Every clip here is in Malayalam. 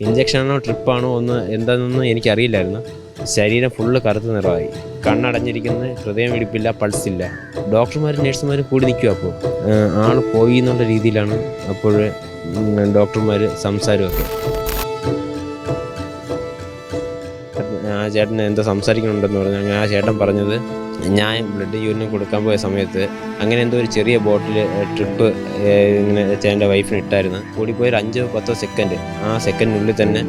ഇഞ്ചക്ഷനാണോ ട്രിപ്പാണോ ഒന്ന് എന്താണെന്ന് എനിക്കറിയില്ലായിരുന്നു. ശരീരം ഫുള്ള് കറുത്ത നിറമായി കണ്ണടഞ്ഞിരിക്കുന്ന ഹൃദയം ഇടിപ്പില്ല പൾസില്ല ഡോക്ടർമാരും നഴ്സുമാരും കൂടി നിൽക്കും അപ്പോൾ ആൾ പോയി എന്നുള്ള രീതിയിലാണ് അപ്പോൾ ഡോക്ടർമാർ സംസാരമൊക്കെ. ചേട്ടൻ എന്താ സംസാരിക്കുന്നുണ്ടെന്ന് പറഞ്ഞു അങ്ങനെ ആ ചേട്ടൻ പറഞ്ഞത് ഞാൻ ബ്ലഡ് യൂറിന് കൊടുക്കാൻ പോയ സമയത്ത് അങ്ങനെ എന്തോ ഒരു ചെറിയ ബോട്ടിൽ ട്രിപ്പ് ഇങ്ങനെ ചേട്ടന്റെ വൈഫിന് ഇട്ടായിരുന്നു. കൂടിപ്പോയി ഒരു അഞ്ചോ പത്തോ സെക്കൻഡ് ആ സെക്കൻഡിനുള്ളിൽ തന്നെ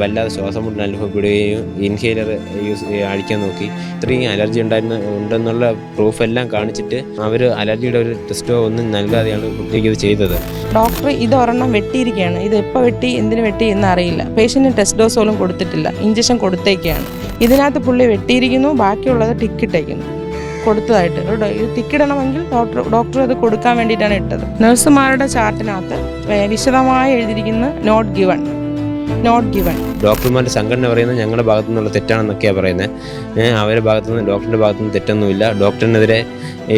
വല്ലാതെ ശ്വാസം മുട്ടൽ അനുഭവപ്പെടുകയും ഇൻഹേലർ യൂസ് അടിക്കാൻ നോക്കി. ഇത്രയും അലർജി ഉണ്ടായിരുന്ന ഉണ്ടെന്നുള്ള പ്രൂഫ് എല്ലാം കാണിച്ചിട്ട് അവർ അലർജിയുടെ ഒരു ടെസ്റ്റോ ഒന്നും നൽകാതെയാണ് കുട്ടിക്ക് ഇത് ചെയ്തത്. ഡോക്ടർ ഇത് ഒരെണ്ണം വെട്ടിയിരിക്കുകയാണ്. ഇത് എപ്പോൾ വെട്ടി എന്തിനു വെട്ടി എന്ന് അറിയില്ല പേഷ്യന്റിന് ടെസ്റ്റ് ഡോസ് പോലും കൊടുത്തിട്ടില്ല. ഇഞ്ചക്ഷൻ കൊടുത്തേക്കാണ്. ഇതിനകത്ത് പുള്ളി വെട്ടിയിരിക്കുന്നു ബാക്കിയുള്ളത് ടിക്കിട്ടേക്കുന്നു കൊടുത്തതായിട്ട്. തിക്കിടണമെങ്കിൽ ഡോക്ടർ ഡോക്ടർ അത് കൊടുക്കാൻ വേണ്ടിയിട്ടാണ് ഇട്ടത്. നഴ്സുമാരുടെ ചാർട്ടിനകത്ത് വിശദമായി എഴുതിയിരിക്കുന്ന നോട്ട് ഗിവൺ നോട്ട് ഗിവൺ. ഡോക്ടർമാരുടെ സംഘടന പറയുന്നത് ഞങ്ങളുടെ ഭാഗത്തു നിന്നുള്ള തെറ്റാണെന്നൊക്കെയാണ് പറയുന്നത്. അവരുടെ ഭാഗത്തു നിന്ന് ഡോക്ടറുടെ ഭാഗത്തു നിന്ന് തെറ്റൊന്നുമില്ല. ഡോക്ടറിനെതിരെ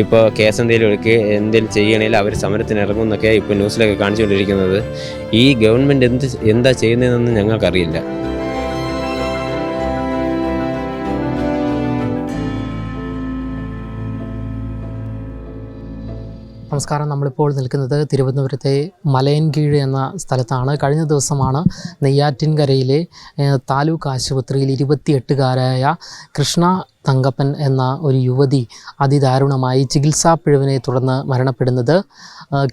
ഇപ്പോൾ കേസ് എന്തെങ്കിലും എടുക്കുക എന്തെങ്കിലും ചെയ്യണമെങ്കിൽ അവർ സമരത്തിന് ഇറങ്ങും എന്നൊക്കെയാണ് ഇപ്പോൾ ന്യൂസിലൊക്കെ കാണിച്ചുകൊണ്ടിരിക്കുന്നത്. ഈ ഗവൺമെന്റ് എന്ത് എന്താ ചെയ്യുന്നതെന്ന് ഞങ്ങൾക്കറിയില്ല. നമസ്കാരം. നമ്മളിപ്പോൾ നിൽക്കുന്നത് തിരുവനന്തപുരത്തെ മലയൻകീഴ് എന്ന സ്ഥലത്താണ്. കഴിഞ്ഞ ദിവസമാണ് നെയ്യാറ്റിൻകരയിലെ താലൂക്ക് ആശുപത്രിയിൽ ഇരുപത്തിയെട്ടുകാരായ കൃഷ്ണ തങ്കപ്പൻ എന്ന ഒരു യുവതി അതിദാരുണമായി ചികിത്സാ പിഴവിനെ തുടർന്ന് മരണപ്പെടുന്നത്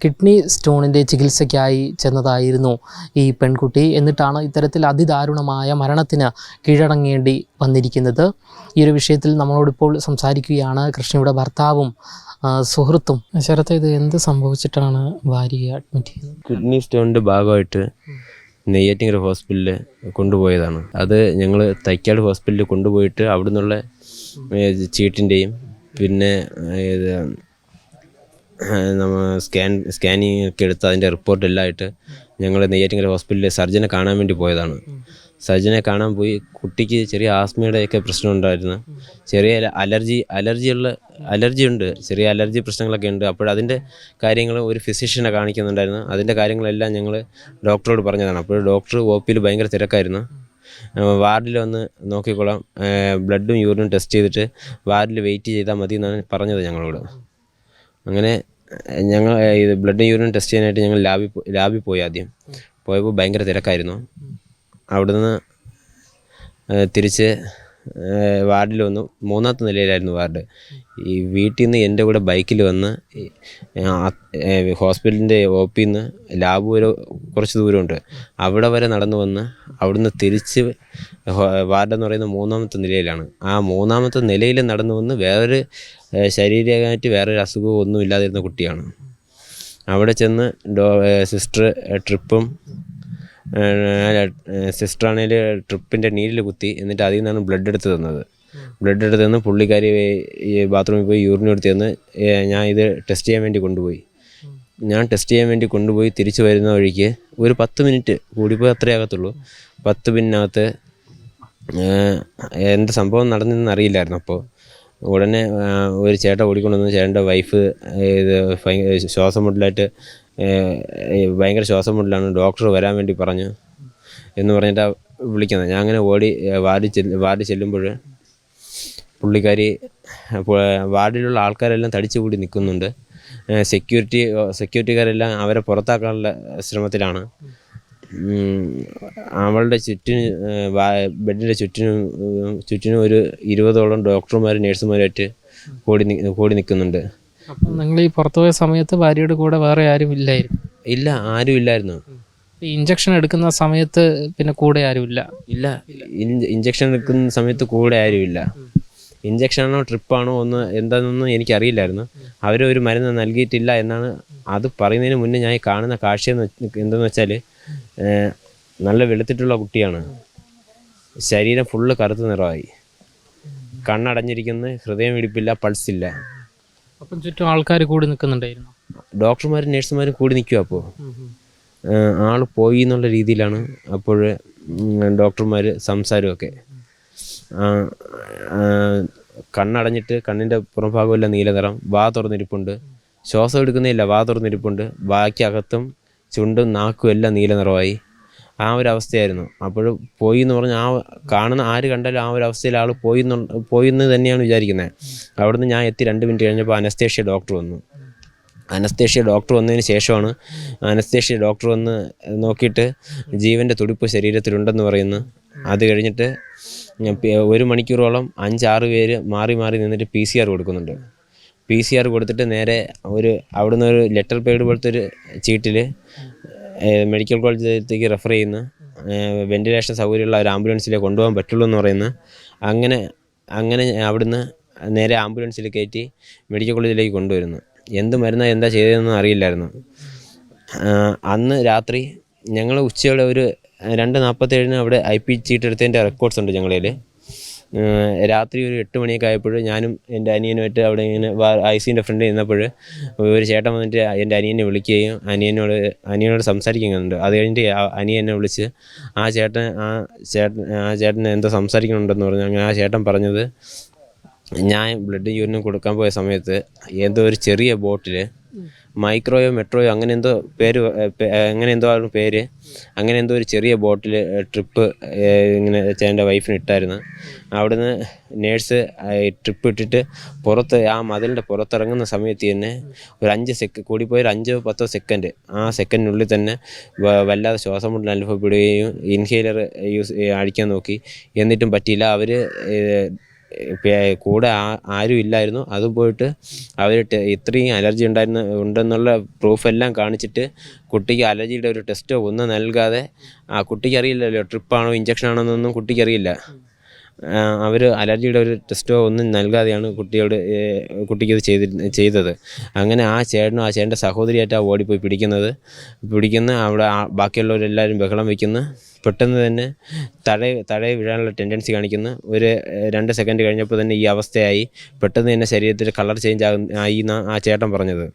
കിഡ്നി സ്റ്റോണിന്റെ ചികിത്സയ്ക്കായി ചെന്നതായിരുന്നു ഈ പെൺകുട്ടി. എന്നിട്ടാണ് ഇത്തരത്തിൽ അതിദാരുണമായ മരണത്തിന് കീഴടങ്ങേണ്ടി വന്നിരിക്കുന്നത്. ഈ ഒരു വിഷയത്തിൽ നമ്മളോടിപ്പോൾ സംസാരിക്കുകയാണ്. കൃഷ്ണയുടെ ഭർത്താവും സുഹൃത്തും. ശരത്ത് ഇത് എന്ത് സംഭവിച്ചിട്ടാണ് ഭാര്യയെ അഡ്മിറ്റ് ചെയ്തത്? കിഡ്നി സ്റ്റോണിന്റെ ഭാഗമായിട്ട് നെയ്യാറ്റിങ്കര ഹോസ്പിറ്റലിൽ കൊണ്ടുപോയതാണ്. അത് ഞങ്ങൾ തൈക്കാട് ഹോസ്പിറ്റലിൽ കൊണ്ടുപോയിട്ട് അവിടെ നിന്നുള്ള ചീട്ടിന്റെയും പിന്നെ ഇത് നമ്മൾ സ്കാൻ സ്കാനിങ് ഒക്കെ എടുത്ത് അതിന്റെ റിപ്പോർട്ട് എല്ലാം ആയിട്ട് ഞങ്ങൾ നെയ്യാറ്റിങ്കര ഹോസ്പിറ്റലിൽ സർജനെ കാണാൻ വേണ്ടി പോയതാണ്. സർജനെ കാണാൻ പോയി കുട്ടിക്ക് ചെറിയ ആസ്മയുടെ ഒക്കെ പ്രശ്നം ഉണ്ടായിരുന്നു. ചെറിയ അലർജി അലർജിയുള്ള അലർജി ഉണ്ട് ചെറിയ അലർജി പ്രശ്നങ്ങളൊക്കെ ഉണ്ട്. അപ്പോൾ അതിന്റെ കാര്യങ്ങൾ ഒരു ഫിസിഷ്യനെ കാണിക്കുന്നുണ്ടായിരുന്നു. അതിന്റെ കാര്യങ്ങളെല്ലാം ഞങ്ങൾ ഡോക്ടറോട് പറഞ്ഞതാണ്. അപ്പോൾ ഡോക്ടർ ഒ പിയിൽ ഭയങ്കര തിരക്കായിരുന്നു. വാർഡിൽ വന്ന് നോക്കിക്കോളാം. ബ്ലഡും യൂറിനും ടെസ്റ്റ് ചെയ്തിട്ട് വാർഡിൽ വെയിറ്റ് ചെയ്താൽ മതി എന്നാണ് പറഞ്ഞത് ഞങ്ങളോട്. അങ്ങനെ ഞങ്ങൾ ഇത് ബ്ലഡും യൂറിനും ടെസ്റ്റ് ചെയ്യാനായിട്ട് ഞങ്ങൾ ലാബിൽ ലാബിൽ പോയി ആദ്യം. പോയപ്പോൾ ഭയങ്കര തിരക്കായിരുന്നു. അവിടുന്ന് തിരിച്ച് വാർഡിൽ വന്നു. മൂന്നാമത്തെ നിലയിലായിരുന്നു വാർഡ്. ഈ വീട്ടിൽ നിന്ന് എന്റെ കൂടെ ബൈക്കിൽ വന്ന് ഹോസ്പിറ്റലിന്റെ ഒ പിയിൽ നിന്ന് ലാബ് വരെ കുറച്ച് ദൂരമുണ്ട്. അവിടെ വരെ നടന്നു വന്ന് അവിടുന്ന് തിരിച്ച് വാർഡെന്ന് പറയുന്ന മൂന്നാമത്തെ നിലയിലാണ്. ആ മൂന്നാമത്തെ നിലയിൽ നടന്നു വന്ന് വേറൊരു ശരീരമായിട്ട് വേറൊരു അസുഖവും ഒന്നും ഇല്ലാതിരുന്ന കുട്ടിയാണ്. അവിടെ ചെന്ന് ഡോ സിസ്റ്റർ ട്രിപ്പും സിസ്റ്ററാണെങ്കിൽ ട്രിപ്പിന്റെ നീരിൽ കുത്തി എന്നിട്ട് അതിൽ നിന്നാണ് ബ്ലഡ് എടുത്ത് തന്നത്. ബ്ലഡ് എടുത്ത് തന്ന് പുള്ളിക്കാരി ഈ ബാത്റൂമിൽ പോയി യൂറിൻ എടുത്ത് തന്ന് ഞാൻ ഇത് ടെസ്റ്റ് ചെയ്യാൻ വേണ്ടി കൊണ്ടുപോയി. ഞാൻ ടെസ്റ്റ് ചെയ്യാൻ വേണ്ടി കൊണ്ടുപോയി തിരിച്ചു വരുന്ന വഴിക്ക് ഒരു പത്ത് മിനിറ്റ് കൂടിപ്പോയി അത്രേ ആകത്തുള്ളൂ. പത്ത് മിനിറ്റിനകത്ത് എന്ത് സംഭവം നടന്നെന്ന് അറിയില്ലായിരുന്നു അപ്പോൾ ഉടനെ ഒരു ചേട്ട ഓടിക്കൊണ്ടുവന്ന് ചേട്ടന്റെ വൈഫ് ഇത് ശ്വാസം മുട്ടലായിട്ട് ഭയങ്കര ശ്വാസം മുട്ടിലാണ് ഡോക്ടർ വരാൻ വേണ്ടി പറഞ്ഞു എന്ന് പറഞ്ഞിട്ടാണ് വിളിക്കുന്നത്. ഞാൻ അങ്ങനെ ഓടി വാർഡിൽ ചെല്ല് വാർഡിൽ ചെല്ലുമ്പോൾ പുള്ളിക്കാരി വാർഡിലുള്ള ആൾക്കാരെല്ലാം തടിച്ചു കൂടി നിൽക്കുന്നുണ്ട്. സെക്യൂരിറ്റി സെക്യൂരിറ്റിക്കാരെല്ലാം അവരെ പുറത്താക്കാനുള്ള ശ്രമത്തിലാണ്. അവളുടെ ചുറ്റിന് ബെഡിന്റെ ചുറ്റിനും ചുറ്റിനും ഒരു ഇരുപതോളം ഡോക്ടർമാരും നേഴ്സുമാരുമായിട്ട് കൂടി കൂടി നിൽക്കുന്നുണ്ട്. അപ്പം നിങ്ങൾ ഈ പുറത്തുപോയ സമയത്ത് ഭാര്യയുടെ കൂടെ വേറെ ആരും ഇല്ലായിരുന്നു? ഇല്ല ആരും ഇല്ലായിരുന്നു. ഇഞ്ചക്ഷൻ എടുക്കുന്ന സമയത്ത് പിന്നെ കൂടെ ആരും ഇല്ല? ഇല്ല ഇഞ്ചക്ഷൻ എടുക്കുന്ന സമയത്ത് കൂടെ ആരും ഇല്ല. ഇഞ്ചക്ഷനാണോ ട്രിപ്പാണോ ഒന്ന് എന്താണെന്നൊന്നും എനിക്കറിയില്ലായിരുന്നു. അവർ ഒരു മരുന്ന് നൽകിയിട്ടില്ല എന്നാണ് അത് പറയുന്നതിന് മുന്നേ ഞാൻ ഈ കാണുന്ന കാഴ്ച എന്താണെന്ന് എന്തെന്ന് വെച്ചാൽ നല്ല വെളുത്തിട്ടുള്ള കുട്ടിയാണ്. ശരീരം ഫുള്ള് കറുത്ത നിറമായി. കണ്ണടഞ്ഞിരിക്കുന്ന ഹൃദയം ഇടിപ്പില്ല പൾസില്ല അപ്പം ചുറ്റും ആൾക്കാർ കൂടി നിൽക്കുന്നുണ്ടായിരുന്നു. ഡോക്ടർമാരും നഴ്സുമാരും കൂടി നിൽക്കുക അപ്പോൾ ആൾ പോയി എന്നുള്ള രീതിയിലാണ് അപ്പോൾ ഡോക്ടർമാർ സംസാരമൊക്കെ. കണ്ണടഞ്ഞിട്ട് കണ്ണിന്റെ പുറംഭാഗമെല്ലാം നീല നിറം വാ തുറന്നിരിപ്പുണ്ട്. ശ്വാസം എടുക്കുന്നില്ല വാ തുറന്നിരിപ്പുണ്ട്. ബാക്കി അകത്തും ചുണ്ടും നാക്കും എല്ലാം നീല നിറമായി. ആ ഒരു അവസ്ഥയായിരുന്നു അപ്പോൾ പോയി എന്ന് പറഞ്ഞാൽ ആ കാണുന്ന ആര് കണ്ടാലും ആ ഒരു അവസ്ഥയിൽ ആൾ പോയി പോയിന്ന് പോയി എന്ന് തന്നെയാണ് വിചാരിക്കുന്നത് അവിടുന്ന് ഞാൻ എത്തി രണ്ട് മിനിറ്റ് കഴിഞ്ഞപ്പോൾ അനസ്തേഷ്യ ഡോക്ടർ വന്നു. അനസ്തേഷ്യ ഡോക്ടർ വന്നതിന് ശേഷമാണ് അനസ്തേഷ്യ ഡോക്ടർ വന്ന് നോക്കിയിട്ട് ജീവന്റെ തുടിപ്പ് ശരീരത്തിലുണ്ടെന്ന് പറയുന്നു. അത് കഴിഞ്ഞിട്ട് ഒരു മണിക്കൂറോളം അഞ്ചാറ് പേര് മാറി മാറി നിന്നിട്ട് പി സി ആർ കൊടുക്കുന്നുണ്ട്. പി സി ആർ കൊടുത്തിട്ട് നേരെ ഒരു അവിടുന്ന് ഒരു ലെറ്റർ പേഡ് പോലത്തെ ഒരു ചീട്ടിൽ മെഡിക്കൽ കോളേജിലേക്ക് റെഫർ ചെയ്യുന്ന വെന്റിലേഷൻ സൗകര്യമുള്ള ഒരു ആംബുലൻസിലേക്ക് കൊണ്ടുപോകാൻ പറ്റുള്ളൂ എന്ന് പറയുന്ന അങ്ങനെ അങ്ങനെ അവിടുന്ന് നേരെ ആംബുലൻസിൽ കയറ്റി മെഡിക്കൽ കോളേജിലേക്ക് കൊണ്ടുവരുന്നു. എന്ത് മരുന്ന എന്താ ചെയ്തതെന്ന് അറിയില്ലായിരുന്നു. അന്ന് രാത്രി ഞങ്ങൾ ഉച്ചയോടെ ഒരു രണ്ട് നാൽപ്പത്തേഴിന് അവിടെ ഐ പി ചീട്ടെടുത്തതിന്റെ റെക്കോർഡ്സ് ഉണ്ട് ഞങ്ങളിൽ രാത്രി ഒരു എട്ട് മണിയൊക്കെ ആയപ്പോൾ ഞാനും എന്റെ അനിയനുമായിട്ട് അവിടെ ഇങ്ങനെ ഐ സിന്റെ ഫ്രണ്ടിൽ നിന്നപ്പോൾ ഒരു ചേട്ടൻ വന്നിട്ട് എന്റെ അനിയനെ വിളിക്കുകയും അനിയനോട് അനിയനോട് സംസാരിക്കുന്നുണ്ട്. അത് കഴിഞ്ഞിട്ട് അനിയൻ എന്നെ വിളിച്ച് ആ ചേട്ടൻ ആ ചേട്ടൻ ആ ചേട്ടൻ എന്താ സംസാരിക്കുന്നുണ്ടെന്ന് പറഞ്ഞു. അങ്ങനെ ആ ചേട്ടൻ പറഞ്ഞത് ഞാൻ ബ്ലഡ് യൂറിനും കൊടുക്കാൻ പോയ സമയത്ത് എന്തോ ഒരു ചെറിയ ബോട്ടിൽ മൈക്രോയോ മെട്രോയോ അങ്ങനെ എന്തോ പേര് അങ്ങനെ എന്തോ ആണ് പേര്. അങ്ങനെ എന്തോ ഒരു ചെറിയ ബോട്ടിൽ ട്രിപ്പ് ഇങ്ങനെ ചേട്ടന്റെ വൈഫിന് ഇട്ടായിരുന്നു. അവിടുന്ന് നേഴ്സ് ട്രിപ്പ് ഇട്ടിട്ട് പുറത്ത് ആ മതിലിന്റെ പുറത്തിറങ്ങുന്ന സമയത്ത് തന്നെ ഒരു അഞ്ച് സെക്ക് കൂടിപ്പോയി ഒരു അഞ്ചോ പത്തോ സെക്കൻഡ് ആ സെക്കൻഡിനുള്ളിൽ തന്നെ വല്ലാതെ ശ്വാസം മുട്ടൽ അനുഭവപ്പെടുകയും ഇൻഹേലർ യൂസ് അടിക്കാൻ നോക്കി. എന്നിട്ടും പറ്റിയില്ല. അവർ കൂടെ ആരും ഇല്ലായിരുന്നു. അത് പോയിട്ട് അവർ ഇത്രയും അലർജി ഉണ്ടായിരുന്ന ഉണ്ടെന്നുള്ള പ്രൂഫ് എല്ലാം കാണിച്ചിട്ട് കുട്ടിക്ക് അലർജിയുടെ ഒരു ടെസ്റ്റോ ഒന്നും നൽകാതെ ആ കുട്ടിക്ക് അറിയില്ലല്ലോ ട്രിപ്പാണോ ഇഞ്ചക്ഷൻ ആണോ എന്നൊന്നും കുട്ടിക്ക് അറിയില്ല. അവർ അലർജിയുടെ ഒരു ടെസ്റ്റോ ഒന്നും നൽകാതെയാണ് കുട്ടിയോട് കുട്ടിക്ക് ഇത് ചെയ്തി ചെയ്തത്. അങ്ങനെ ആ ചേട്ടനും ആ ചേട്ടന്റെ സഹോദരിയായിട്ടാണ് ഓടിപ്പോയി പിടിക്കുന്നത്. പിടിക്കുന്ന അവിടെ ബാക്കിയുള്ളവരെല്ലാവരും ബഹളം വയ്ക്കുന്നു പെട്ടെന്ന് തന്നെ തഴ തഴയെ വീഴാനുള്ള ടെൻഡൻസി കാണിക്കുന്നു. ഒരു രണ്ട് സെക്കൻഡ് കഴിഞ്ഞപ്പോൾ തന്നെ ഈ അവസ്ഥയായി. പെട്ടെന്ന് തന്നെ ശരീരത്തിൽ കളർ ചേഞ്ച് ആകുന്ന ആയി എന്നാണ് ആ ചേട്ടൻ പറഞ്ഞത്.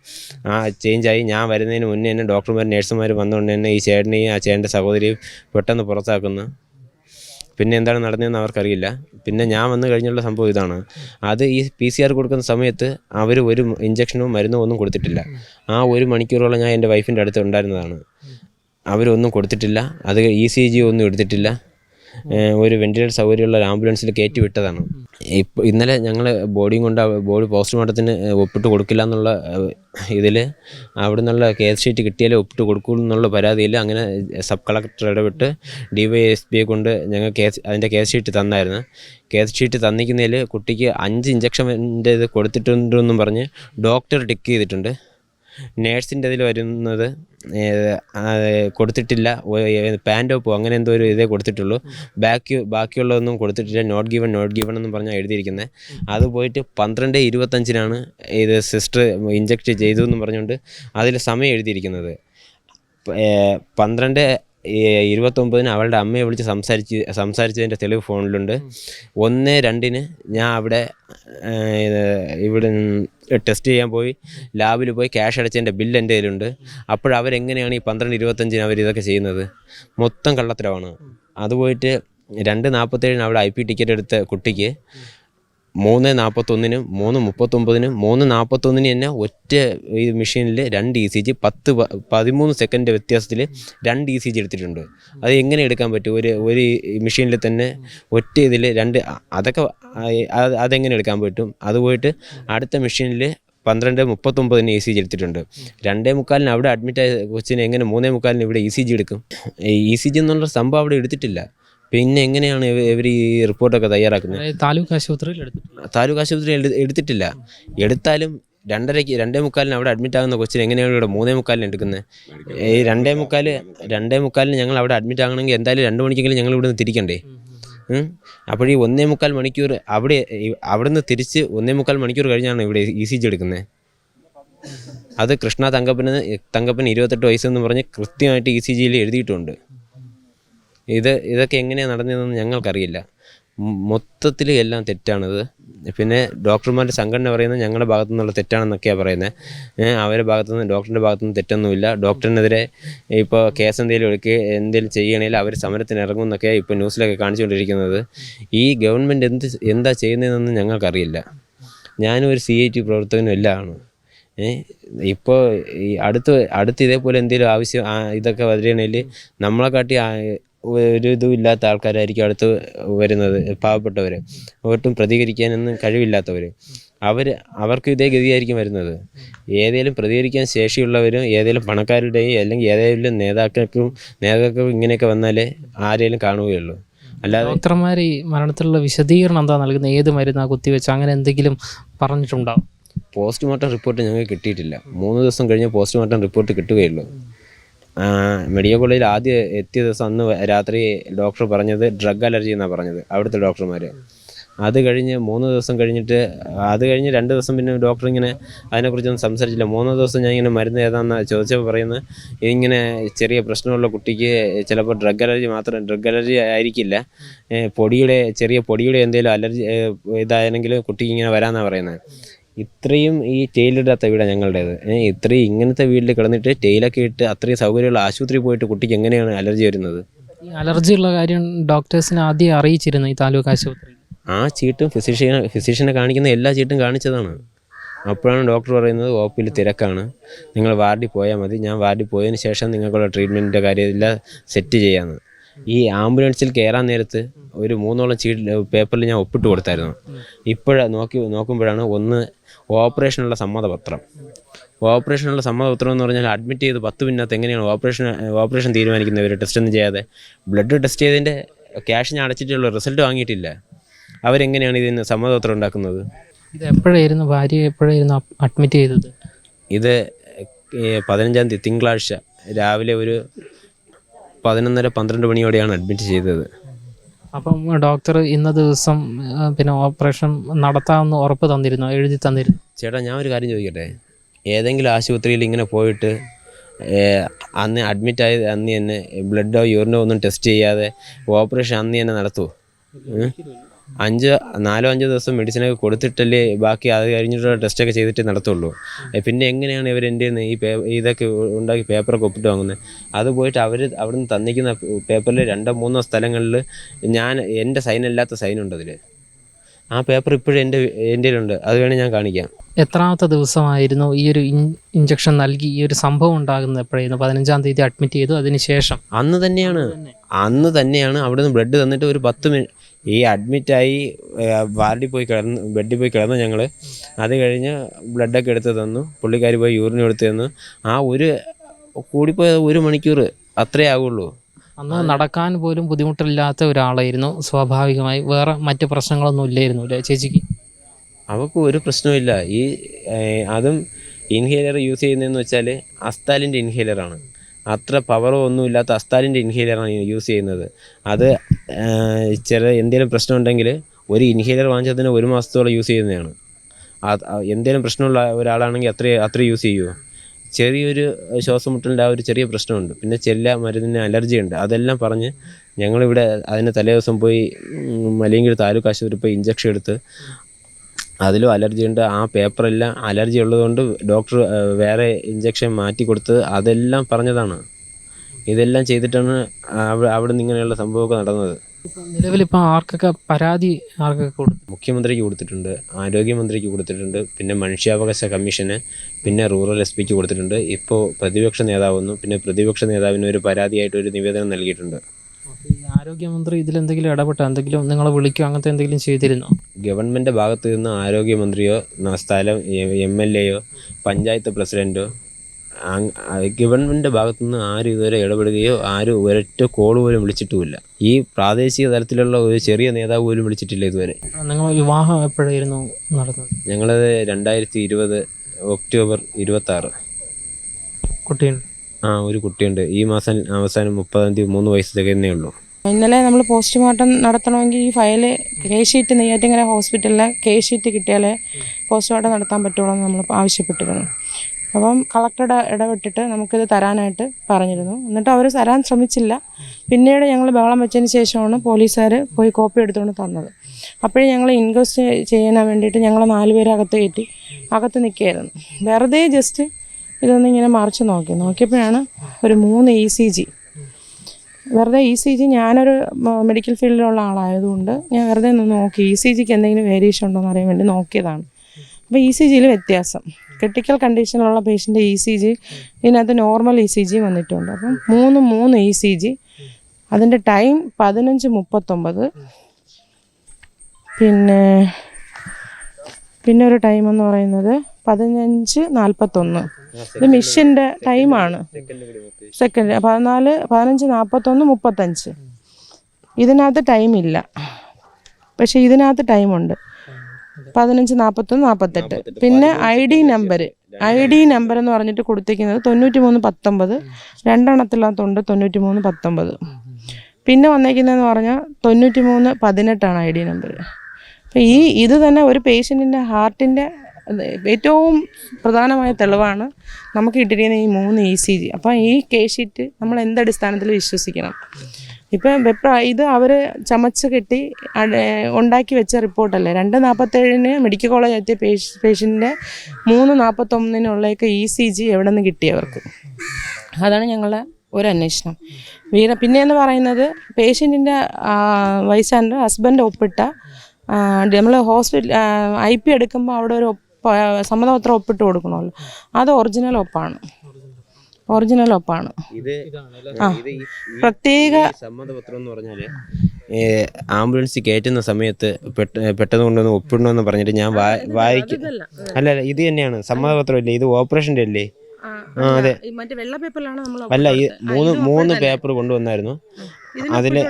ആ ചേഞ്ചായി ഞാൻ വരുന്നതിന് മുന്നേ തന്നെ ഡോക്ടർമാർ നേഴ്സുമാർ വന്നുകൊണ്ട് തന്നെ ഈ ചേട്ടനെയും ആ ചേട്ടന്റെ സഹോദരിയും പെട്ടെന്ന് പുറത്താക്കുന്നു. പിന്നെ എന്താണ് നടന്നതെന്ന് അവർക്കറിയില്ല. പിന്നെ ഞാൻ വന്നു കഴിഞ്ഞുള്ള സംഭവം ഇതാണ്. അത് ഈ പി സി ആർ കൊടുക്കുന്ന സമയത്ത് അവർ ഒരു ഇഞ്ചക്ഷനോ മരുന്നോ ഒന്നും കൊടുത്തിട്ടില്ല. ആ ഒരു മണിക്കൂറോളം ഞാൻ എന്റെ വൈഫിന്റെ അടുത്ത് ഉണ്ടായിരുന്നതാണ്. അവരൊന്നും കൊടുത്തിട്ടില്ല. അത് ഇ സി ജി ഒന്നും എടുത്തിട്ടില്ല. ഒരു വെന്റിലേറ്റർ സൗകര്യമുള്ള ഒരു ആംബുലൻസിൽ കയറ്റി വിട്ടതാണ്. ഇപ്പോൾ ഇന്നലെ ഞങ്ങൾ ബോഡിയും കൊണ്ട് ബോഡി പോസ്റ്റ്മോർട്ടത്തിന് ഒപ്പിട്ട് കൊടുക്കില്ല എന്നുള്ള ഇതിൽ അവിടെ നിന്നുള്ള കേസ് ഷീറ്റ് കിട്ടിയാലേ ഒപ്പിട്ട് കൊടുക്കൂ എന്നുള്ള പരാതിയിൽ അങ്ങനെ സബ് കളക്ടർ ഇടപെട്ട് ഡി വൈ എസ് പിയെ കൊണ്ട് ഞങ്ങൾ കേസ് അതിന്റെ കേസ് ഷീറ്റ് തന്നായിരുന്നു. കേസ് ഷീറ്റ് തന്നിക്കുന്നതിൽ കുട്ടിക്ക് അഞ്ച് ഇഞ്ചക്ഷന്റെ ഇത് കൊടുത്തിട്ടുണ്ടെന്നും പറഞ്ഞ് ഡോക്ടർ ടിക്ക് ചെയ്തിട്ടുണ്ട്. നേഴ്സിന്റെ ഇതിൽ വരുന്നത് കൊടുത്തിട്ടില്ല പാന്റോപ്പോ അങ്ങനെ എന്തോ ഒരു ഇതേ കൊടുത്തിട്ടുള്ളൂ. ബാക്കി ബാക്കിയുള്ളതൊന്നും കൊടുത്തിട്ടില്ല. നോട്ട് ഗിവൺ നോട്ട് ഗിവൺ എന്നും പറഞ്ഞാൽ എഴുതിയിരിക്കുന്നത് അത് പോയിട്ട് പന്ത്രണ്ട് ഇരുപത്തഞ്ചിനാണ് ഇത് സിസ്റ്റർ ഇഞ്ചക്ട് ചെയ്തു എന്നും പറഞ്ഞുകൊണ്ട് അതിൽ സമയം എഴുതിയിരിക്കുന്നത്. പന്ത്രണ്ട് ഇരുപത്തൊമ്പതിന് അവളുടെ അമ്മയെ വിളിച്ച് സംസാരിച്ച് സംസാരിച്ചതിന്റെ തെളിവ് ഫോണിലുണ്ട്. ഒന്ന് രണ്ടിന് ഞാൻ അവിടെ ഇവിടെ ടെസ്റ്റ് ചെയ്യാൻ പോയി. ലാബിൽ പോയി ക്യാഷ് അടച്ചതിന്റെ ബില്ല് എന്റെ കയ്യിലുണ്ട്. അപ്പോഴവരെങ്ങനെയാണ് ഈ പന്ത്രണ്ട് ഇരുപത്തഞ്ചിന് അവർ ഇതൊക്കെ ചെയ്യുന്നത്? മൊത്തം കള്ളത്തരമാണ്. അതുപോയിട്ട് രണ്ട് നാൽപ്പത്തേഴിന് അവിടെ ഐ പി ടിക്കറ്റ് എടുത്ത കുട്ടിക്ക് മൂന്ന് നാൽപ്പത്തൊന്നിനും മൂന്ന് മുപ്പത്തൊമ്പതിനും മൂന്ന് നാൽപ്പത്തൊന്നിന് തന്നെ ഒറ്റ ഈ മെഷീനിൽ രണ്ട് ഇ സി ജി പത്ത് പതിമൂന്ന് സെക്കൻഡ് വ്യത്യാസത്തിൽ രണ്ട് ഇ സി ജി എടുത്തിട്ടുണ്ട്. അത് എങ്ങനെ എടുക്കാൻ പറ്റും? ഒരു ഒരു മെഷീനിൽ തന്നെ ഒറ്റ ഇതിൽ രണ്ട് അതൊക്കെ അതെങ്ങനെ എടുക്കാൻ പറ്റും? അത് പോയിട്ട് അടുത്ത മെഷീനിൽ പന്ത്രണ്ട് മുപ്പത്തൊമ്പതിന് ഇ സി ജി എടുത്തിട്ടുണ്ട്. രണ്ടേ മുക്കാലിന് അവിടെ അഡ്മിറ്റ് ആയ കൊച്ചിന് എങ്ങനെ മൂന്നേ മുക്കാലിന് ഇവിടെ ഇ സി ജി എടുക്കും? ഇ സി ജി എന്നുള്ള സംഭവം അവിടെ എടുത്തിട്ടില്ല. പിന്നെ എങ്ങനെയാണ് ഇവർ ഈ റിപ്പോർട്ടൊക്കെ തയ്യാറാക്കുന്നത്? താലൂക്ക് ആശുപത്രിയിൽ എടുത്തിട്ടുണ്ട് താലൂക്ക് ആശുപത്രി എടു- എടുത്തിട്ടില്ല. എടുത്താലും രണ്ടരയ്ക്ക് രണ്ടേ മുക്കാലിന് അവിടെ അഡ്മിറ്റ് ആകുന്ന കൊച്ചിന് എങ്ങനെയാണ് ഇവിടെ മൂന്നേ മുക്കാലിന് എടുക്കുന്നത്? ഈ രണ്ടേ മുക്കാൽ രണ്ടേ മുക്കാലിന് ഞങ്ങൾ അവിടെ അഡ്മിറ്റ് ആകണമെങ്കിൽ എന്തായാലും രണ്ട് മണിക്കെങ്കിലും ഞങ്ങൾ ഇവിടെ നിന്ന് തിരിക്കണ്ടേ. അപ്പോൾ ഈ ഒന്നേ മുക്കാൽ മണിക്കൂർ അവിടെ അവിടെ നിന്ന് തിരിച്ച് ഒന്നേ മുക്കാൽ മണിക്കൂർ കഴിഞ്ഞാണ് ഇവിടെ ഇ സി ജി എടുക്കുന്നത്. അത് കൃഷ്ണ തങ്കപ്പന് തങ്കപ്പൻ ഇരുപത്തെട്ട് വയസ്സെന്ന് പറഞ്ഞ് കൃത്യമായിട്ട് ഇ സി ജിയിൽ എഴുതിയിട്ടുണ്ട്. ഇത് ഇതൊക്കെ എങ്ങനെയാണ് നടന്നതെന്ന് ഞങ്ങൾക്കറിയില്ല. മൊത്തത്തിൽ എല്ലാം തെറ്റാണിത്. പിന്നെ ഡോക്ടർമാരുടെ സംഘടന പറയുന്നത് ഞങ്ങളുടെ ഭാഗത്തു നിന്നുള്ള തെറ്റാണെന്നൊക്കെയാണ് പറയുന്നത് അവരുടെ ഭാഗത്തു നിന്ന് ഡോക്ടറിന്റെ ഭാഗത്തു നിന്ന് തെറ്റൊന്നുമില്ല. ഡോക്ടറിനെതിരെ ഇപ്പോൾ കേസ് എന്തെങ്കിലും എടുക്കുക എന്തെങ്കിലും ചെയ്യണമെങ്കിൽ അവർ സമരത്തിന് ഇറങ്ങും എന്നൊക്കെ ഇപ്പോൾ ന്യൂസിലൊക്കെ കാണിച്ചുകൊണ്ടിരിക്കുന്നത്. ഈ ഗവൺമെന്റ് എന്ത് എന്താ ചെയ്യുന്നതെന്ന് ഞങ്ങൾക്കറിയില്ല. ഞാനും ഒരു സി ഐ ടി പ്രവർത്തകനും എല്ലാമാണ്. ഇപ്പോൾ ഈ അടുത്ത് അടുത്ത് ഇതേപോലെ എന്തെങ്കിലും ആവശ്യം ഇതൊക്കെ വരികയാണെങ്കിൽ നമ്മളെ കാട്ടി ആ, ഒരു ഇതും ഇല്ലാത്ത ആൾക്കാരായിരിക്കും അടുത്ത് വരുന്നത് പാവപ്പെട്ടവർ ഒട്ടും പ്രതികരിക്കാനൊന്നും കഴിവില്ലാത്തവർ അവർ അവർക്ക് ഇതേ ഗതിയായിരിക്കും വരുന്നത്. ഏതെങ്കിലും പ്രതികരിക്കാൻ ശേഷിയുള്ളവരും ഏതെങ്കിലും പണക്കാരുടെയും അല്ലെങ്കിൽ ഏതെങ്കിലും നേതാക്കൾക്കും നേതാക്കൾക്കും ഇങ്ങനെയൊക്കെ വന്നാലേ ആരെങ്കിലും കാണുകയുള്ളൂ. അല്ലാതെ ഡോക്ടർമാർ ഈ മരണത്തിലുള്ള വിശദീകരണം എന്താ നൽകുന്നത്? ഏത് മരുന്നാണ് കുത്തിവെച്ച്? അങ്ങനെ എന്തെങ്കിലും പറഞ്ഞിട്ടുണ്ടാവും പോസ്റ്റ്മോർട്ടം റിപ്പോർട്ട് ഞങ്ങൾക്ക് കിട്ടിയിട്ടില്ല. മൂന്ന് ദിവസം കഴിഞ്ഞ് പോസ്റ്റ്മോർട്ടം റിപ്പോർട്ട് കിട്ടുകയുള്ളൂ. മെഡിക്കൽ കോളേജിൽ ആദ്യം എത്തിയ ദിവസം അന്ന് രാത്രി ഡോക്ടർ പറഞ്ഞത് ഡ്രഗ് അലർജി എന്നാണ് പറഞ്ഞത് അവിടുത്തെ ഡോക്ടർമാർ അത് കഴിഞ്ഞ് മൂന്ന് ദിവസം കഴിഞ്ഞിട്ട് അത് കഴിഞ്ഞ് രണ്ട് ദിവസം പിന്നെ ഡോക്ടർ ഇങ്ങനെ അതിനെക്കുറിച്ചൊന്നും സംസാരിച്ചില്ല. മൂന്ന് ദിവസം ഞാൻ ഇങ്ങനെ മരുന്ന് ഏതാണെന്ന് ചോദിച്ചപ്പോൾ പറയുന്നത് ഇങ്ങനെ ചെറിയ പ്രശ്നമുള്ള കുട്ടിക്ക് ചിലപ്പോൾ ഡ്രഗ് അലർജി മാത്രം ഡ്രഗ് അലർജി ആയിരിക്കില്ല. പൊടിയുടെ ചെറിയ പൊടിയുടെ എന്തെങ്കിലും അലർജി ഇതായെങ്കിലും കുട്ടിക്ക് ഇങ്ങനെ വരാമെന്നാണ് പറയുന്നത്. ഇത്രയും ഈ ടൈലിടാത്ത വീടാണ് ഞങ്ങളുടേത്. ഇത്രയും ഇങ്ങനത്തെ വീട്ടിൽ കിടന്നിട്ട് ടൈലൊക്കെ ഇട്ട് അത്രയും സൗകര്യമുള്ള ആശുപത്രി പോയിട്ട് കുട്ടിക്ക് എങ്ങനെയാണ് അലർജി വരുന്നത്? ഈ അലർജി ഉള്ള കാര്യം ഡോക്ടേഴ്സിനെ ആദ്യം അറിയിച്ചിരുന്നു ഈ താലൂക്ക് ആശുപത്രി. ആ ചീട്ടും ഫിസിഷ്യനെ ഫിസിഷ്യനെ കാണിക്കുന്ന എല്ലാ ചീട്ടും കാണിച്ചതാണ്. അപ്പോഴാണ് ഡോക്ടർ പറയുന്നത് ഓപ്പിൽ തിരക്കാണ്. നിങ്ങൾ വാർഡിൽ പോയാൽ മതി. ഞാൻ വാർഡിൽ പോയതിന് ശേഷം നിങ്ങൾക്കുള്ള ട്രീറ്റ്മെന്റിന്റെ കാര്യം എല്ലാം സെറ്റ് ചെയ്യാമെന്ന് ഈ ആംബുലൻസിൽ കയറാൻ നേരത്ത് ഒരു മൂന്നോളം ചീട്ട് പേപ്പറിൽ ഞാൻ ഒപ്പിട്ട് കൊടുത്തായിരുന്നു. ഇപ്പോഴാണ് നോക്കി നോക്കുമ്പോഴാണ് ഒന്ന് ഓപ്പറേഷനുള്ള സമ്മതപത്രം. ഓപ്പറേഷനുള്ള സമ്മതപത്രം എന്ന് പറഞ്ഞാൽ അഡ്മിറ്റ് ചെയ്ത് പത്ത് മിനിറ്റ് എങ്ങനെയാണ് ഓപ്പറേഷൻ ഓപ്പറേഷൻ തീരുമാനിക്കുന്നവർ ടെസ്റ്റ് ഒന്നും ചെയ്യാതെ ബ്ലഡ് ടെസ്റ്റ് ചെയ്തതിന്റെ ക്യാഷ് ഞാൻ അടച്ചിട്ടുള്ള റിസൾട്ട് വാങ്ങിയിട്ടില്ല. അവരെങ്ങനെയാണ് ഇതിന് സമ്മതപത്രം ഉണ്ടാക്കുന്നത്? ഇത് എപ്പോഴായിരുന്നു ഭാര്യ എപ്പോഴായിരുന്നു അഡ്മിറ്റ് ചെയ്തത്? ഇത് പതിനഞ്ചാം തീയതി തിങ്കളാഴ്ച രാവിലെ ഒരു പതിനൊന്നര പന്ത്രണ്ട് മണിയോടെയാണ് അഡ്മിറ്റ് ചെയ്തത്. അപ്പം ഡോക്ടർ ഇന്ന ദിവസം പിന്നെ ഓപ്പറേഷൻ നടത്താമെന്ന് ഉറപ്പ് തന്നിരുന്നു? എഴുതി തന്നിരുന്നു? ചേട്ടാ ഞാൻ ഒരു കാര്യം ചോദിക്കട്ടെ? ഏതെങ്കിലും ആശുപത്രിയിൽ ഇങ്ങനെ പോയിട്ട് അന്ന് അഡ്മിറ്റായത് അന്ന് തന്നെ ബ്ലഡോ യൂറിനോ ഒന്നും ടെസ്റ്റ് ചെയ്യാതെ ഓപ്പറേഷൻ അന്ന് തന്നെ നടത്തുമോ? അഞ്ച് നാലോ അഞ്ചോ ദിവസം മെഡിസിനൊക്കെ കൊടുത്തിട്ടല്ലേ ബാക്കി അത് കഴിഞ്ഞിട്ടുള്ള ടെസ്റ്റൊക്കെ ചെയ്തിട്ട് നടത്തുള്ളൂ. പിന്നെ എങ്ങനെയാണ് ഇവർ എന്റെ ഈ ഇതൊക്കെ ഉണ്ടാക്കി പേപ്പറൊക്കെ ഒപ്പിട്ട് വാങ്ങുന്നത് അത് പോയിട്ട് അവർ അവിടെ നിന്ന് തന്നിക്കുന്ന പേപ്പറിൽ രണ്ടോ മൂന്നോ സ്ഥലങ്ങളിൽ ഞാൻ എന്റെ സൈനല്ലാത്ത സൈനുണ്ട് അതിൽ ആ പേപ്പർ ഇപ്പോഴും എന്റെ എന്റെ ഉണ്ട് അത് വേണേൽ ഞാൻ കാണിക്കാം. എത്രാമത്തെ ദിവസമായിരുന്നു ഈ ഒരു ഇഞ്ചക്ഷൻ നൽകി ഈ ഒരു സംഭവം ഉണ്ടാകുന്നത് എപ്പോഴായിരുന്നു? പതിനഞ്ചാം തീയതി അഡ്മിറ്റ് ചെയ്തു അതിനുശേഷം അന്ന് തന്നെയാണ്. അന്ന് തന്നെയാണ് അവിടുന്ന് ബ്ലഡ് തന്നിട്ട് ഒരു പത്ത് മിനിറ്റ് ഈ അഡ്മിറ്റായി വാർഡിൽ പോയി കിടന്ന് ബെഡിൽ പോയി കിടന്നു ഞങ്ങൾ അത് കഴിഞ്ഞ് ബ്ലഡൊക്കെ എടുത്ത് തന്നു. പുള്ളിക്കാരി പോയി യൂറിൻ എടുത്ത് തന്നു. ആ ഒരു കൂടിപ്പോയത് ഒരു മണിക്കൂർ അത്രേ ആവുള്ളൂ. അന്ന് നടക്കാൻ പോലും ബുദ്ധിമുട്ടില്ലാത്ത ഒരാളായിരുന്നു. സ്വാഭാവികമായി വേറെ മറ്റ് പ്രശ്നങ്ങളൊന്നും ഇല്ലായിരുന്നു അല്ലേ ചേച്ചിക്ക്? അവർക്ക് ഒരു പ്രശ്നമില്ല ഈ അതും ഇൻഹേലർ യൂസ് ചെയ്യുന്നതെന്ന് വെച്ചാൽ അസ്താലിന്റെ ഇൻഹേലറാണ് അത്ര പവറോ ഒന്നും ഇല്ലാത്ത അസ്താലിന്റെ ഇൻഹേലറാണ് യൂസ് ചെയ്യുന്നത്. അത് ചെറിയ എന്തെങ്കിലും പ്രശ്നമുണ്ടെങ്കിൽ ഒരു ഇൻഹേലർ വാങ്ങിച്ചതിന് ഒരു മാസത്തോളം യൂസ് ചെയ്യുന്നതാണ്. എന്തെങ്കിലും പ്രശ്നമുള്ള ഒരാളാണെങ്കിൽ അത്ര അത്ര യൂസ് ചെയ്യുമോ ചെറിയൊരു ശ്വാസം മുട്ടലിന്റെ ആ ഒരു ചെറിയ പ്രശ്നമുണ്ട്. പിന്നെ ചെല്ല മരുന്നിന് അലർജി ഉണ്ട്. അതെല്ലാം പറഞ്ഞ് ഞങ്ങളിവിടെ അതിന് തലേ ദിവസം പോയി മലയങ്കിരി താലൂക്ക് ആശുപത്രി പോയി ഇഞ്ചക്ഷൻ എടുത്ത് അതിലും അലർജി ഉണ്ട്. ആ പേപ്പറെല്ലാം അലർജി ഉള്ളതുകൊണ്ട് ഡോക്ടർ വേറെ ഇഞ്ചക്ഷൻ മാറ്റി കൊടുത്ത് അതെല്ലാം പറഞ്ഞതാണ്. ഇതെല്ലാം ചെയ്തിട്ടാണ് അവിടെ നിന്ന് ഇങ്ങനെയുള്ള സംഭവമൊക്കെ നടന്നത്. നിലവിലിപ്പോൾ ആർക്കൊക്കെ പരാതി ആർക്കൊക്കെ കൊടുത്തു? മുഖ്യമന്ത്രിക്ക് കൊടുത്തിട്ടുണ്ട് ആരോഗ്യമന്ത്രിക്ക് കൊടുത്തിട്ടുണ്ട് പിന്നെ മനുഷ്യാവകാശ കമ്മീഷന് പിന്നെ റൂറൽ എസ് പിക്ക് കൊടുത്തിട്ടുണ്ട്. ഇപ്പോൾ പ്രതിപക്ഷ നേതാവെന്നും പിന്നെ പ്രതിപക്ഷ നേതാവിന് ഒരു പരാതിയായിട്ട് ഒരു നിവേദനം നൽകിയിട്ടുണ്ട്. ആരോഗ്യമന്ത്രി ഇതിലെന്തെങ്കിലും ഇടപെട്ടോ എന്തെങ്കിലും നിങ്ങളെ വിളിക്കുകയോ അങ്ങനത്തെ എന്തെങ്കിലും ചെയ്തിരുന്നോ? ഗവൺമെന്റ് ഭാഗത്ത് നിന്ന് ആരോഗ്യമന്ത്രിയോ സ്ഥലം എം എൽ എയോ പഞ്ചായത്ത് പ്രസിഡന്റോ ഗവൺമെന്റ് ഭാഗത്തു നിന്ന് ആരും ഇതുവരെ ഇടപെടുകയോ ആരും ഒരൊറ്റ കോൾ പോലും വിളിച്ചിട്ടുമില്ല. ഈ പ്രാദേശിക തലത്തിലുള്ള ഒരു ചെറിയ നേതാവ് പോലും വിളിച്ചിട്ടില്ല ഇതുവരെ. നിങ്ങൾ വിവാഹം എപ്പോഴായിരുന്നു നടന്നത്? ഞങ്ങളത് രണ്ടായിരത്തി ഇരുപത് ഒക്ടോബർ ഇരുപത്താറ്. കുട്ടിയുണ്ട്. ആ ഒരു കുട്ടിയുണ്ട്. ഈ മാസം അവസാനം മുപ്പതാം തീയതി മൂന്ന് വയസ്സ് തികയുന്നേ ഉള്ളൂ. ഇന്നലെ നമ്മൾ പോസ്റ്റ്മോർട്ടം നടത്തണമെങ്കിൽ ഈ ഫയൽ കെ ഷീറ്റ് നെയ്യാറ്റിങ്ങര ഹോസ്പിറ്റലിലെ കെ ഷീറ്റ് കിട്ടിയാലേ പോസ്റ്റ്മോർട്ടം നടത്താൻ പറ്റുള്ളൂ എന്ന് നമ്മൾ ആവശ്യപ്പെട്ടിരുന്നു. അപ്പം കളക്ടറുടെ ഇടപെട്ടിട്ട് നമുക്കിത് തരാനായിട്ട് പറഞ്ഞിരുന്നു. എന്നിട്ട് അവർ തരാൻ ശ്രമിച്ചില്ല. പിന്നീട് ഞങ്ങൾ ബഹളം വെച്ചതിന് ശേഷമാണ് പോലീസുകാർ പോയി കോപ്പി എടുത്തുകൊണ്ട് തന്നത്. അപ്പോഴും ഞങ്ങൾ ഇൻക്വസ്റ്റ് ചെയ്യാൻ വേണ്ടിയിട്ട് ഞങ്ങൾ നാലുപേരെ അകത്ത് കയറ്റി അകത്ത് നിൽക്കുകയായിരുന്നു. വെറുതെ ജസ്റ്റ് ഇതൊന്നിങ്ങനെ മറിച്ച് നോക്കി. നോക്കിയപ്പോഴാണ് ഒരു മൂന്ന് ഇ സി ജി വെറുതെ ഇ സി ജി ഞാനൊരു മെഡിക്കൽ ഫീൽഡിലുള്ള ആളായതുകൊണ്ട് ഞാൻ വെറുതെ ഒന്ന് നോക്കി. ഇ സി ജിക്ക് എന്തെങ്കിലും വേരിയേഷൻ ഉണ്ടോ എന്ന് അറിയാൻ വേണ്ടി നോക്കിയതാണ്. അപ്പോൾ ഇ സി ജിയിൽ വ്യത്യാസം. ക്രിട്ടിക്കൽ കണ്ടീഷനിലുള്ള പേഷ്യന്റെ ഇ സി ജി ഇതിനകത്ത് നോർമൽ ഇ സി ജി വന്നിട്ടുണ്ട്. അപ്പം മൂന്ന് മൂന്ന് ഇ സി ജി അതിന്റെ ടൈം പതിനഞ്ച് മുപ്പത്തൊമ്പത്. പിന്നെ പിന്നെ ഒരു ടൈം എന്ന് പറയുന്നത് പതിനഞ്ച് നാൽപ്പത്തൊന്ന് ഇത് മിഷ്യന്റെ ടൈമാണ് സെക്കൻഡ് പതിനാല് പതിനഞ്ച് നാൽപ്പത്തൊന്ന് മുപ്പത്തഞ്ച്. ഇതിനകത്ത് ടൈമില്ല പക്ഷെ ഇതിനകത്ത് ടൈമുണ്ട് പതിനഞ്ച് നാൽപ്പത്തൊന്ന് നാൽപ്പത്തെട്ട് പിന്നെ I D number I D number എന്ന് പറഞ്ഞിട്ട് കൊടുത്തിരിക്കുന്നത് തൊണ്ണൂറ്റി മൂന്ന് പത്തൊമ്പത്. രണ്ടെണ്ണത്തിനകത്തുണ്ട് തൊണ്ണൂറ്റി മൂന്ന് പത്തൊമ്പത്. പിന്നെ വന്നേക്കുന്നതെന്ന് പറഞ്ഞാൽ തൊണ്ണൂറ്റി മൂന്ന് പതിനെട്ടാണ് ഐ ഡി നമ്പർ അപ്പോൾ ഈ ഇത് തന്നെ ഒരു പേഷ്യന്റിന്റെ ഹാർട്ടിന്റെ ഏറ്റവും പ്രധാനമായ തെളിവാണ് നമുക്ക് കിട്ടിയിരിക്കുന്ന ഈ മൂന്ന് ഇ സി ജി അപ്പം ഈ കേസ് ഷീറ്റ് നമ്മൾ എന്തടിസ്ഥാനത്തിൽ വിശ്വസിക്കണം? ഇപ്പം വെപ്ര ഇത് അവർ ചമച്ച് കെട്ടി ഉണ്ടാക്കി വെച്ച റിപ്പോർട്ടല്ലേ രണ്ട് നാൽപ്പത്തേഴിന് മെഡിക്കൽ കോളേജ് എത്തിയ പേഷ് പേഷ്യന്റിന്റെ മൂന്ന് നാൽപ്പത്തൊന്നിനുള്ളയൊക്കെ ഇ സി ജി എവിടെ നിന്ന് കിട്ടിയവർക്ക് അതാണ് ഞങ്ങളുടെ ഒരു അന്വേഷണം. വീര പിന്നെയെന്ന് പറയുന്നത് പേഷ്യന്റിന്റെ വയസ്സാന്റെ ഹസ്ബൻഡ് ഒപ്പിട്ട നമ്മൾ ഹോസ്പിറ്റൽ ഐ പി എടുക്കുമ്പോൾ അവിടെ ഒരു ഒപ്പ് സമ്മതപത്രം ഒപ്പിട്ട് കൊടുക്കണമല്ലോ. അത് ഒറിജിനൽ ഒപ്പാണ്. ഒറിജിനൽ ഒപ്പാണ്. ആ. പ്രത്യേക സമ്മതപത്രം എന്ന് പറഞ്ഞാൽ ആംബുലൻസ് കയറ്റുന്ന സമയത്ത് പെട്ട- പെട്ടെന്ന് കൊണ്ടുവന്ന് ഒപ്പിടണമെന്ന് പറഞ്ഞിട്ട് ഞാൻ വാ- വായിക്കും അല്ല അല്ല. ഇത് തന്നെയാണ്. സമ്മതപത്രം ഇല്ലേ ഇത് ഓപ്പറേഷന്റെ അല്ലേ? ആ അതെ. മറ്റേ വെള്ള പേപ്പറിലാണ് നമ്മൾ അല്ല ഈ മൂന്ന് മൂന്ന് പേപ്പർ കൊണ്ടുവന്നായിരുന്നു. ഒപ്പാണ്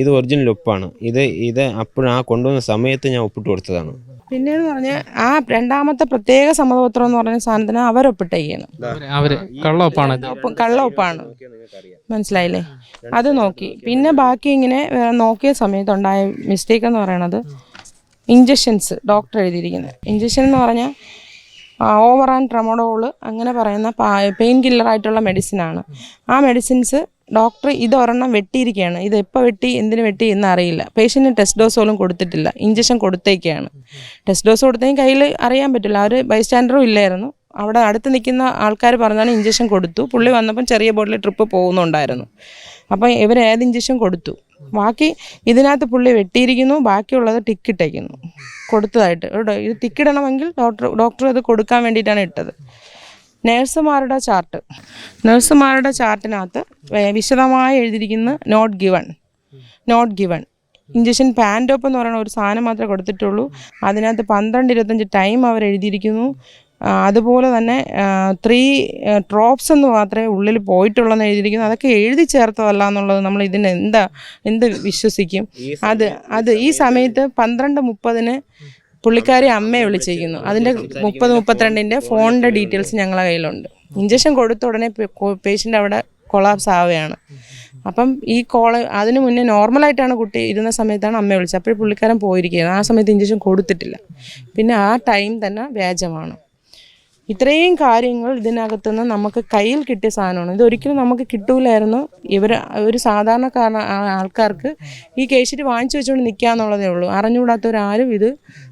ഇത് ഒറിജിനൽ ഒപ്പാണ് ഇത് ഇത് അപ്പോൾ ആ കൊണ്ടുവന്ന സമയത്ത് ഞാൻ ഒപ്പിട്ട് കൊടുത്തതാണ്. പിന്നെന്ന് പറഞ്ഞ ആ രണ്ടാമത്തെ പ്രത്യേക സമ്മതപത്രം എന്ന് പറഞ്ഞ സാധനത്തിന് അവരൊപ്പിട്ട് അവർ അവർ കള്ളൊപ്പാണ് ഇത്. ഒപ്പ് കള്ള ഒപ്പാണ് മനസ്സിലായില്ലേ? അത് നോക്കി. പിന്നെ ബാക്കി ഇങ്ങനെ നോക്കിയ സമയത്ത് ഉണ്ടായ മിസ്റ്റേക്ക് എന്ന് പറയണത് ഇഞ്ചക്ഷൻസ് ഡോക്ടർ എഴുതിയിരിക്കുന്നത്. ഇഞ്ചക്ഷൻ എന്ന് പറഞ്ഞാൽ ഓവർ ആൻഡ് ട്രമഡോൾ അങ്ങനെ പറയുന്ന പെയിൻ കില്ലർ കില്ലറായിട്ടുള്ള മെഡിസിനാണ് ആ മെഡിസിൻസ് ഡോക്ടർ ഇതൊരെണ്ണം വെട്ടിയിരിക്കുകയാണ് ഇത് എപ്പോൾ വെട്ടി എന്തിനു വെട്ടി എന്ന് അറിയില്ല. പേഷ്യന്റിന് ടെസ്റ്റ് ഡോസ് പോലും കൊടുത്തിട്ടില്ല. ഇഞ്ചക്ഷൻ കൊടുത്തേക്കാണ്. ടെസ്റ്റ് ഡോസ് കൊടുത്തെങ്കിൽ കയ്യിൽ അറിയാൻ പറ്റില്ല. ആ ഒരു ബൈസ്റ്റാൻഡറും ഇല്ലായിരുന്നു. അവിടെ അടുത്ത് നിൽക്കുന്ന ആൾക്കാർ പറഞ്ഞാണ് ഇഞ്ചക്ഷൻ കൊടുത്തു. പുള്ളി വന്നപ്പം ചെറിയ ബോട്ടിൽ ട്രിപ്പ് പോകുന്നുണ്ടായിരുന്നു. അപ്പം ഇവർ ഏത് ഇഞ്ചക്ഷൻ കൊടുത്തു. ബാക്കി ഇതിനകത്ത് പുള്ളി വെട്ടിയിരിക്കുന്നു ബാക്കിയുള്ളത് ടിക്കിട്ടേക്കുന്നു കൊടുത്തതായിട്ട്. ഇത് ടിക്കിടണമെങ്കിൽ ഡോക്ടർ ഡോക്ടർ അത് കൊടുക്കാൻ വേണ്ടിയിട്ടാണ് ഇട്ടത്. നേഴ്സുമാരുടെ ചാർട്ട് നേഴ്സുമാരുടെ ചാർട്ടിനകത്ത് വിശദമായി എഴുതിയിരിക്കുന്ന not given not given injection പാൻഡോപ്പ് എന്ന് പറയുന്ന ഒരു സാധനം മാത്രമേ കൊടുത്തിട്ടുള്ളൂ. അതിനകത്ത് പന്ത്രണ്ട് ഇരുപത്തഞ്ച് ടൈം അവർ എഴുതിയിരിക്കുന്നു അതുപോലെ തന്നെ ത്രീ ഡ്രോപ്സ് എന്ന് മാത്രമേ ഉള്ളിൽ പോയിട്ടുള്ളതെന്ന് എഴുതിയിരിക്കുന്നു. അതൊക്കെ എഴുതി ചേർത്തതല്ല എന്നുള്ളത് നമ്മൾ ഇതിന് എന്താ എന്ത് വിശ്വസിക്കും? അത് അത് ഈ സമയത്ത് പന്ത്രണ്ട് മുപ്പതിന് പുള്ളിക്കാരി അമ്മയെ വിളിച്ചിരിക്കുന്നു. അതിന്റെ മുപ്പത് മുപ്പത്തിരണ്ടിന്റെ ഫോണിന്റെ ഡീറ്റെയിൽസ് ഞങ്ങളെ കയ്യിലുണ്ട്. ഇഞ്ചക്ഷൻ കൊടുത്ത ഉടനെ പേഷ്യന്റ് അവിടെ കൊളാപ്സ് ആവുകയാണ്. അപ്പം ഈ കോൾ അതിന് മുന്നേ നോർമലായിട്ടാണ് കുട്ടി ഇരുന്ന സമയത്താണ് അമ്മയെ വിളിച്ചത്. അപ്പോൾ പുള്ളിക്കാരൻ പോയിരിക്കുകയാണ്. ആ സമയത്ത് ഇഞ്ചക്ഷൻ കൊടുത്തിട്ടില്ല. പിന്നെ ആ ടൈം തന്നെ വ്യാജമാണ്. ഇത്രയും കാര്യങ്ങൾ ഇതിനകത്തുനിന്ന് നമുക്ക് കയ്യിൽ കിട്ടിയ സാധനമാണ്. ഇതൊരിക്കലും നമുക്ക് കിട്ടൂലായിരുന്നു. ഇവർ ഒരു സാധാരണക്കാര ആൾക്കാർക്ക് ഈ കേസിറ്റ് വാങ്ങിച്ചു വെച്ചുകൊണ്ട് നിൽക്കുക എന്നുള്ളതേ ഉള്ളൂ. അറിഞ്ഞുകൂടാത്തവരാരും ഇത്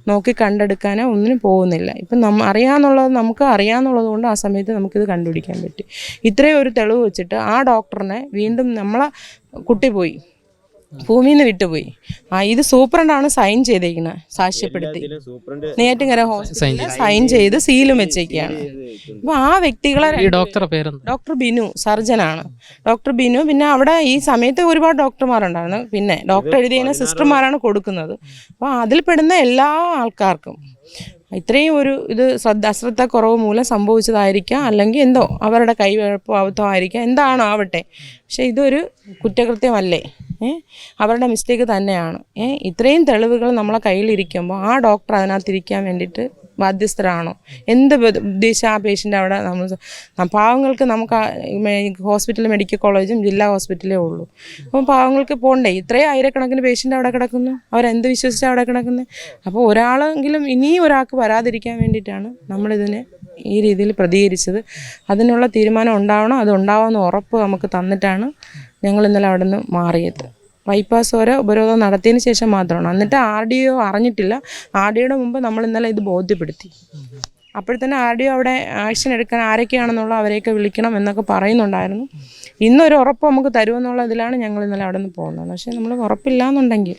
നോക്കി കണ്ടെടുക്കാനോ ഒന്നിനും പോകുന്നില്ല. ഇപ്പം നമ്മ അറിയാമെന്നുള്ളത് നമുക്ക് അറിയാമെന്നുള്ളത് കൊണ്ട് ആ സമയത്ത് നമുക്കിത് കണ്ടുപിടിക്കാൻ പറ്റി. ഇത്രയും ഒരു തെളിവ് വെച്ചിട്ട് ആ ഡോക്ടറിനെ വീണ്ടും നമ്മളെ കുട്ടി പോയി. ഭൂമിയിൽ നിന്ന് വിട്ടുപോയി. ആ ഇത് സൂപ്രണ്ടാണ് സൈൻ ചെയ്തേക്കുന്നത് സാക്ഷ്യപ്പെടുത്തി. സൂപ്രണ്ട് നെയ്യാറ്റിൻകര ഹോസ്പിറ്റലിൽ സൈൻ ചെയ്ത്. സീലും വെച്ചേക്കാണ് അപ്പൊ ആ വ്യക്തികളെ ഈ ഡോക്ടറെ പേരെന്താ? ഡോക്ടർ ബിനു സർജനാണ്. ഡോക്ടർ ബിനു പിന്നെ അവിടെ ഈ സമയത്ത് ഒരുപാട് ഡോക്ടർമാരുണ്ടായിരുന്നു പിന്നെ ഡോക്ടർ എഴുതിയ സിസ്റ്റർമാരാണ് കൊടുക്കുന്നത്. അപ്പൊ അതിൽ പെടുന്ന എല്ലാ ആൾക്കാർക്കും ഇത്രയും ഒരു ഇത് ശ്രദ്ധ അശ്രദ്ധ കുറവ് മൂലം സംഭവിച്ചതായിരിക്കാം. അല്ലെങ്കിൽ എന്തോ അവരുടെ കൈവഴപ്പോ അബദ്ധമായിരിക്കാം എന്താണോ ആവട്ടെ പക്ഷെ ഇതൊരു കുറ്റകൃത്യമല്ലേ? അവരുടെ മിസ്റ്റേക്ക് തന്നെയാണ്. ഇത്രയും തെളിവുകൾ നമ്മളെ കയ്യിലിരിക്കുമ്പോൾ ആ ഡോക്ടർ അതിനകത്തിരിക്കാൻ വേണ്ടിയിട്ട് ബാധ്യസ്ഥരാണോ? എന്ത് ബ- ഉദ്ദേശം ആ പേഷ്യന്റ് അവിടെ നമ്മൾ പാവങ്ങൾക്ക് നമുക്ക് ഹോസ്പിറ്റൽ മെഡിക്കൽ കോളേജും ജില്ലാ ഹോസ്പിറ്റലേ ഉള്ളൂ. അപ്പോൾ പാവങ്ങൾക്ക് പോകണ്ടേ ഇത്രയും ആയിരക്കണക്കിന് പേഷ്യന്റ് അവിടെ കിടക്കുന്നു. അവരെന്ത് വിശ്വസിച്ച് അവിടെ കിടക്കുന്നത് അപ്പോൾ ഒരാളെങ്കിലും ഇനിയും ഒരാൾക്ക് വരാതിരിക്കാൻ വേണ്ടിയിട്ടാണ് നമ്മളിതിനെ ഈ രീതിയിൽ പ്രതികരിച്ചത്. അതിനുള്ള തീരുമാനം ഉണ്ടാവണം. അത് ഉണ്ടാവുമെന്ന് ഉറപ്പ് നമുക്ക് തന്നിട്ടാണ് ഞങ്ങൾ ഇന്നലെ അവിടെ നിന്ന് മാറിയത്. ബൈപ്പാസ് വരെ ഉപരോധം നടത്തിയതിന് ശേഷം മാത്രമാണ്. എന്നിട്ട് ആർ ഡി ഒ അറിഞ്ഞിട്ടില്ല. ആർ ഡി ഒയുടെ മുമ്പ് നമ്മൾ ഇന്നലെ ഇത് ബോധ്യപ്പെടുത്തി. അപ്പോഴത്തന്നെ ആർ ഡി ഒ അവിടെ ആക്ഷൻ എടുക്കാൻ ആരൊക്കെയാണെന്നുള്ള അവരെയൊക്കെ വിളിക്കണം എന്നൊക്കെ പറയുന്നുണ്ടായിരുന്നു. ഇന്നൊരു ഉറപ്പ് നമുക്ക് തരുമെന്നുള്ള ഇതിലാണ് ഞങ്ങൾ ഇന്നലെ അവിടെ നിന്ന് പോകുന്നത്. പക്ഷേ നമ്മൾ ഉറപ്പില്ല എന്നുണ്ടെങ്കിൽ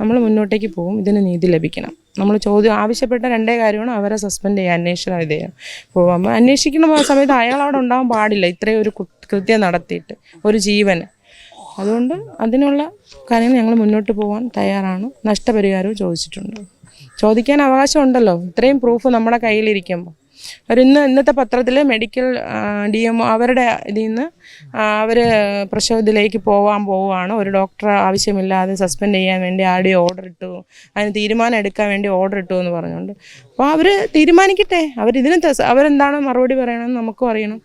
നമ്മൾ മുന്നോട്ടേക്ക് പോകും. ഇതിന് നീതി ലഭിക്കണം. നമ്മൾ ചോദ്യം ആവശ്യപ്പെട്ട രണ്ടേ കാര്യമാണ് അവരെ സസ്പെൻഡ് ചെയ്യുക അന്വേഷണം വിധേയം പോകുമ്പോൾ അന്വേഷിക്കുന്ന സമയത്ത് അയാൾ അവിടെ ഉണ്ടാകാൻ പാടില്ല ഇത്രയും ഒരു കൃത്യം നടത്തിയിട്ട് ഒരു ജീവന്. അതുകൊണ്ട് അതിനുള്ള കാര്യങ്ങൾ ഞങ്ങൾ മുന്നോട്ട് പോകാൻ തയ്യാറാണ്. നഷ്ടപരിഹാരവും ചോദിച്ചിട്ടുണ്ട്. ചോദിക്കാൻ അവകാശമുണ്ടല്ലോ ഇത്രയും പ്രൂഫ് നമ്മുടെ കയ്യിലിരിക്കുമ്പോൾ അവർ ഇന്ന് ഇന്നത്തെ പത്രത്തിൽ മെഡിക്കൽ ഡി എം അവരുടെ ഇതിൽ നിന്ന് അവർ പ്രക്ഷോഭത്തിലേക്ക് പോകാൻ പോവുകയാണ്. ഒരു ഡോക്ടറെ ആവശ്യമില്ലാതെ സസ്പെൻഡ് ചെയ്യാൻ വേണ്ടി ഡി ഓർഡർ ഇട്ടു. അതിന് തീരുമാനം എടുക്കാൻ വേണ്ടി ഓർഡർ ഇട്ടു എന്ന് പറഞ്ഞുകൊണ്ട്. അപ്പോൾ അവർ തീരുമാനിക്കട്ടെ അവരിതിന് അവരെന്താണ് മറുപടി പറയണമെന്ന് നമുക്കും അറിയണം.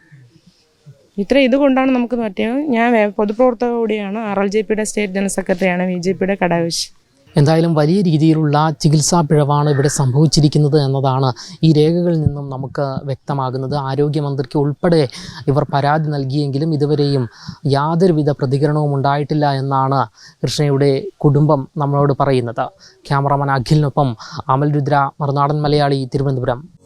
ഇത്ര ഇതുകൊണ്ടാണ് നമുക്ക് പറ്റിയത്. ഞാൻ പൊതുപ്രവർത്തക കൂടിയാണ്. ആർ എൽ ജെ പിയുടെ സ്റ്റേറ്റ് ജനറൽ സെക്രട്ടറിയാണ്. ബി ജെ പിയുടെ കടാവിശ് എന്തായാലും വലിയ രീതിയിലുള്ള ചികിത്സാ പിഴവാണ് ഇവിടെ സംഭവിച്ചിരിക്കുന്നത് എന്നതാണ് ഈ രേഖകളിൽ നിന്നും നമുക്ക് വ്യക്തമാകുന്നത്. ആരോഗ്യമന്ത്രിക്ക് ഉൾപ്പെടെ ഇവർ പരാതി നൽകിയെങ്കിലും ഇതുവരെയും യാതൊരുവിധ പ്രതികരണവും ഉണ്ടായിട്ടില്ല എന്നാണ് കൃഷ്ണയുടെ കുടുംബം നമ്മളോട് പറയുന്നത്. ക്യാമറമാൻ അഖിലിനൊപ്പം അമൽ രുദ്ര മറുനാടൻ മലയാളി തിരുവനന്തപുരം.